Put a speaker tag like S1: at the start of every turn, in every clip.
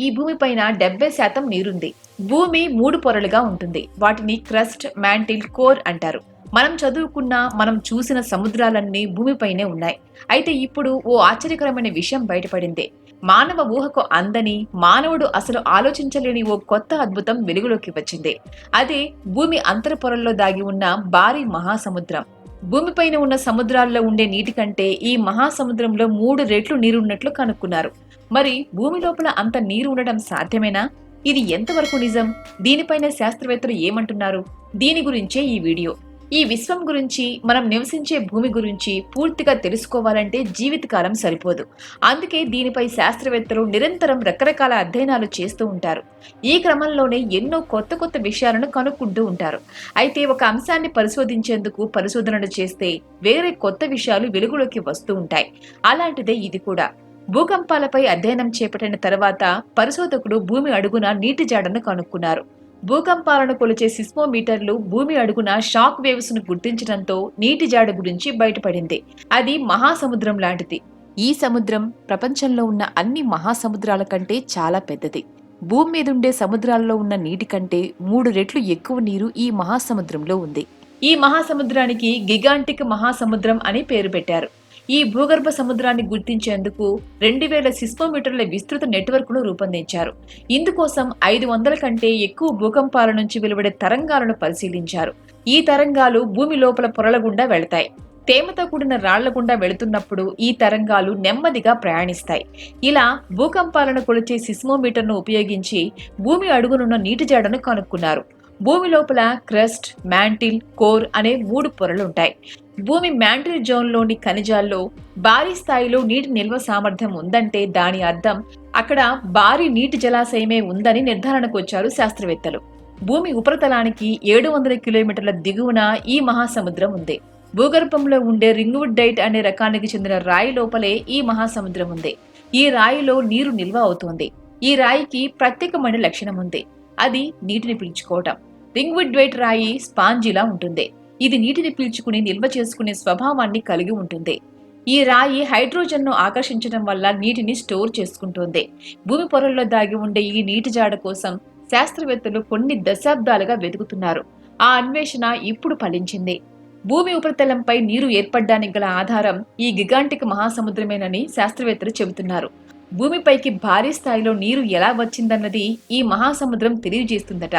S1: ఈ భూమి పైన డెబ్బై శాతం నీరుంది. భూమి మూడు పొరలుగా ఉంటుంది. వాటిని క్రస్ట్ మ్యాంటిల్ కోర్ అంటారు. మనం చదువుకున్న మనం చూసిన సముద్రాలన్నీ భూమిపైనే ఉన్నాయి. అయితే ఇప్పుడు ఓ ఆశ్చర్యకరమైన విషయం బయటపడింది. మానవ ఊహకు అందని మానవుడు అసలు ఆలోచించలేని ఓ కొత్త అద్భుతం వెలుగులోకి వచ్చింది. అదే భూమి అంతర పొరల్లో దాగి ఉన్న భారీ మహాసముద్రం. భూమిపైన ఉన్న సముద్రాల్లో ఉండే నీటి కంటే ఈ మహాసముద్రంలో మూడు రెట్లు నీరున్నట్లు కనుక్కున్నారు. మరి భూమి లోపల అంత నీరు ఉండడం సాధ్యమేనా? ఇది ఎంతవరకు నిజం? దీనిపైన శాస్త్రవేత్తలు ఏమంటున్నారు? దీని గురించే ఈ వీడియో. ఈ విశ్వం గురించి మనం నివసించే భూమి గురించి పూర్తిగా తెలుసుకోవాలంటే జీవితకాలం సరిపోదు. అందుకే దీనిపై శాస్త్రవేత్తలు నిరంతరం రకరకాల అధ్యయనాలు చేస్తూ ఉంటారు. ఈ క్రమంలోనే ఎన్నో కొత్త కొత్త విషయాలను కనుక్కుంటూ ఉంటారు. అయితే ఒక అంశాన్ని పరిశోధించేందుకు పరిశోధనలు చేస్తే వేరే కొత్త విషయాలు వెలుగులోకి వస్తూ ఉంటాయి. అలాంటిదే ఇది కూడా. భూకంపాలపై అధ్యయనం చేపట్టిన తర్వాత పరిశోధకుడు భూమి అడుగున నీటి జాడను కనుక్కున్నారు. భూకంపాలను కొలిచే సిస్మోమీటర్లు భూమి అడుగున షాక్ వేవ్స్ను గుర్తించడంతో నీటి జాడ గురించి బయటపడింది. అది మహాసముద్రం లాంటిది. ఈ సముద్రం ప్రపంచంలో ఉన్న అన్ని మహాసముద్రాల కంటే చాలా పెద్దది. భూమి మీద ఉండే సముద్రాల్లో ఉన్న నీటి కంటే మూడు రెట్లు ఎక్కువ నీరు ఈ మహాసముద్రంలో ఉంది. ఈ మహాసముద్రానికి గిగాంటిక్ మహాసముద్రం అని పేరు పెట్టారు. ఈ భూగర్భ సముద్రాన్ని గుర్తించేందుకు రెండు వేల సిస్మోమీటర్ల విస్తృత నెట్వర్క్ను రూపొందించారు. ఇందుకోసం ఐదు వందల కంటే ఎక్కువ భూకంపాల నుంచి వెలువడే తరంగాలను పరిశీలించారు. ఈ తరంగాలు భూమి లోపల పొరల గుండా వెళతాయి. తేమతో కూడిన రాళ్ళ గుండా వెళుతున్నప్పుడు ఈ తరంగాలు నెమ్మదిగా ప్రయాణిస్తాయి. ఇలా భూకంపాలను కొలిచే సిస్మోమీటర్ను ఉపయోగించి భూమి అడుగునున్న నీటి జాడను కనుక్కున్నారు. భూమి లోపల క్రస్ట్ మ్యాంటిల్ కోర్ అనే మూడు పొరలుంటాయి భూమి మ్యాంటిల్ జోన్లోని ఖనిజాల్లో భారీ స్థాయిలో నీటి నిల్వ సామర్థ్యం ఉందంటే దాని అర్థం అక్కడ భారీ నీటి జలాశయమే ఉందని నిర్ధారణకు వచ్చారు శాస్త్రవేత్తలు. భూమి ఉపరితలానికి ఏడు వందల కిలోమీటర్ల దిగువన ఈ మహాసముద్రం ఉంది. భూగర్భంలో ఉండే రింగ్వుడ్ డైట్ అనే రకానికి చెందిన రాయి లోపలే ఈ మహాసముద్రం ఉంది. ఈ రాయిలో నీరు నిల్వ అవుతోంది. ఈ రాయికి ప్రత్యేకమైన లక్షణం ఉంది. అది నీటిని పీల్చుకోవటం. రింగ్వుడ్ డైట్ రాయి స్పాంజిలా ఉంటుంది. ఇది నీటిని పీల్చుకుని నిల్వ చేసుకునే స్వభావాన్ని కలిగి ఉంటుంది. ఈ రాయి హైడ్రోజన్ను ఆకర్షించడం వల్ల నీటిని స్టోర్ చేసుకుంటుంది. భూమి పొరల్లో దాగి ఉండే ఈ నీటి జాడ కోసం శాస్త్రవేత్తలు కొన్ని దశాబ్దాలుగా వెతుకుతున్నారు. ఆ అన్వేషణ ఇప్పుడు ఫలించింది. భూమి ఉపరితలంపై నీరు ఏర్పడ్డానికి గల ఆధారం ఈ గిగాంటిక్ మహాసముద్రమేనని శాస్త్రవేత్తలు చెబుతున్నారు. భూమిపైకి భారీ స్థాయిలో నీరు ఎలా వచ్చిందన్నది ఈ మహాసముద్రం తెలియజేస్తుందట.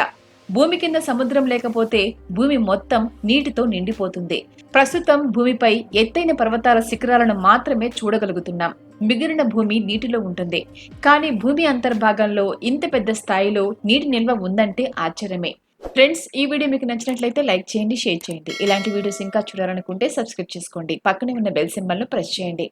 S1: భూమి కింద సముద్రం లేకపోతే భూమి మొత్తం నీటితో నిండిపోతుంది. ప్రస్తుతం భూమిపై ఎత్తైన పర్వతాల శిఖరాలను మాత్రమే చూడగలుగుతున్నాం. మిగిలిన భూమి నీటిలో ఉంటుంది. కానీ భూమి అంతర్భాగంలో ఇంత పెద్ద స్థాయిలో నీటి నిల్వ ఉందంటే ఆశ్చర్యమే. ఫ్రెండ్స్ ఈ వీడియో మీకు నచ్చినట్లయితే లైక్ చేయండి షేర్ చేయండి. ఇలాంటి వీడియోస్ ఇంకా చూడాలనుకుంటే సబ్స్క్రైబ్ చేసుకోండి. పక్కనే ఉన్న బెల్ సింబల్ను ప్రెస్ చేయండి.